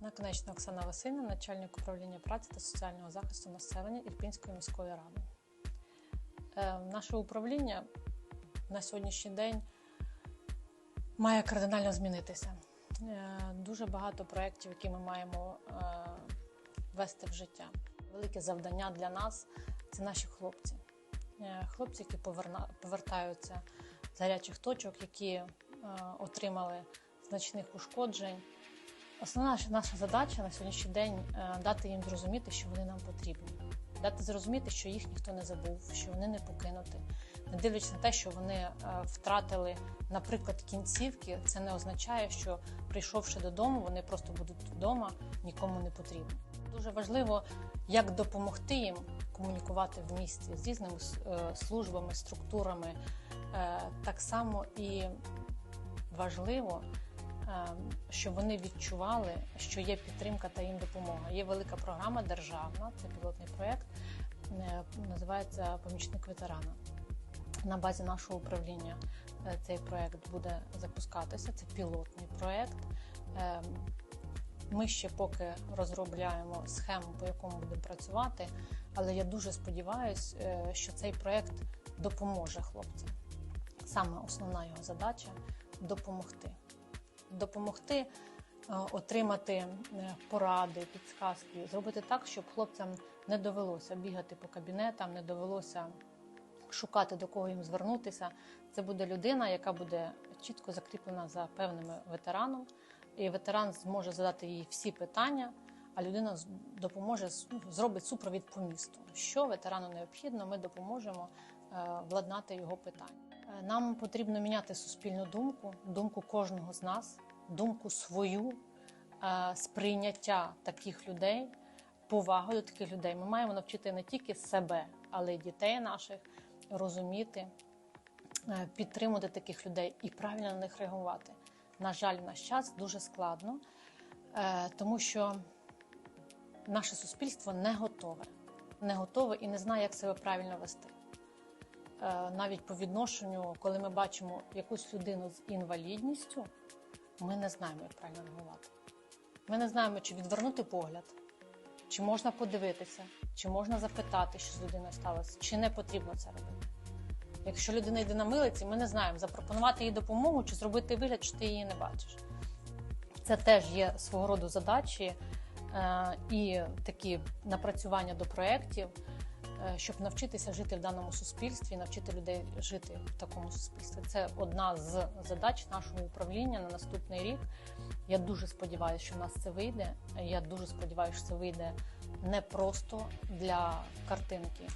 Наконечна Оксана Васильівна, начальник управління праці та соціального захисту населення Ірпінської міської ради. Е, Наше управління на сьогоднішній день має кардинально змінитися. Е, Дуже багато проєктів, які ми маємо е, вести в життя. Велике завдання для нас це наші хлопці. Хлопці, які поверна- повертаються з гарячих точок, які отримали значних ушкоджень. Основна наша- задача на сьогоднішній день е, дати їм зрозуміти, що вони нам потрібні, дати зрозуміти, що їх ніхто не забув, що вони не покинуті. Не дивлячись на те, що вони е, втратили, наприклад, кінцівки, це не означає, що прийшовши додому, вони просто будуть вдома, нікому не потрібні. Дуже важливо, як допомогти їм комунікувати в місті з різними е, службами, структурами. Так само і важливо, щоб вони відчували, що є підтримка та їм допомога. Є велика програма державна, це пілотний проєкт, е, називається Помічник ветерана. На базі нашого управління е, цей проєкт буде запускатися. Це пілотний проєкт. Е, Ми ще поки розробляємо схему, по якому будемо працювати, але я дуже сподіваюся, що цей проєкт допоможе хлопцям. Саме основна його задача допомогти. Допомогти е, отримати е, поради, підсказки, зробити так, щоб хлопцям не довелося бігати по кабінетам, не довелося шукати до кого їм звернутися. Це буде людина, яка буде чітко закріплена за певним ветераном, і ветеран зможе задати їй всі питання. А людина допоможе зробить супровід по місту. Що ветерану необхідно, ми допоможемо е, владнати його питання. Е, Нам потрібно міняти суспільну думку, думку кожного з нас, думку свою, е, сприйняття таких людей, повагу до таких людей. Ми маємо навчити не тільки себе, але й дітей наших розуміти, е, підтримувати таких людей і правильно на них реагувати. На жаль, в наш час дуже складно, тому що наше суспільство не готове, не готове і не знає, як себе правильно вести. Е, Навіть по відношенню, коли ми бачимо якусь людину з інвалідністю, ми не знаємо, як правильно реагувати. Ми не знаємо, чи відвернути погляд, чи можна подивитися, чи можна запитати, що з людиною сталося, чи не потрібно це робити. Якщо людина йде на милиці, ми не знаємо, запропонувати їй допомогу чи зробити вигляд, що ти її не бачиш. Це теж є свого роду задачі е, і такі напрацювання до проєктів, щоб навчитися жити в даному суспільстві, навчити людей жити в такому суспільстві. Це одна з задач нашого управління на наступний рік. Я дуже сподіваюся, що в нас це вийде. Я дуже сподіваюся, що це вийде не просто для картинки,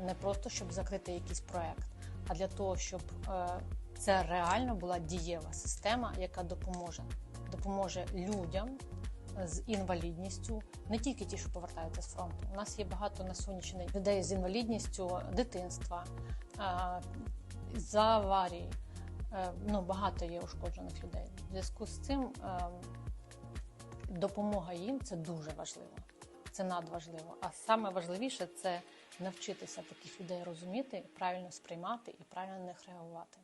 не просто щоб закрити якийсь проект, а для того, щоб е, це реально була дієва система, яка допоможе, допоможе людям з інвалідністю, не тільки ті, що повертаються з фронту. У нас є багато на людей з інвалідністю дитинства, за аварії. Е, Ну, багато є ушкоджених людей. В зв'язку з цим е, допомога їм це дуже важливо. Це надважливо. А саме важливіше це навчитися таких людей розуміти, правильно сприймати і правильно на них реагувати.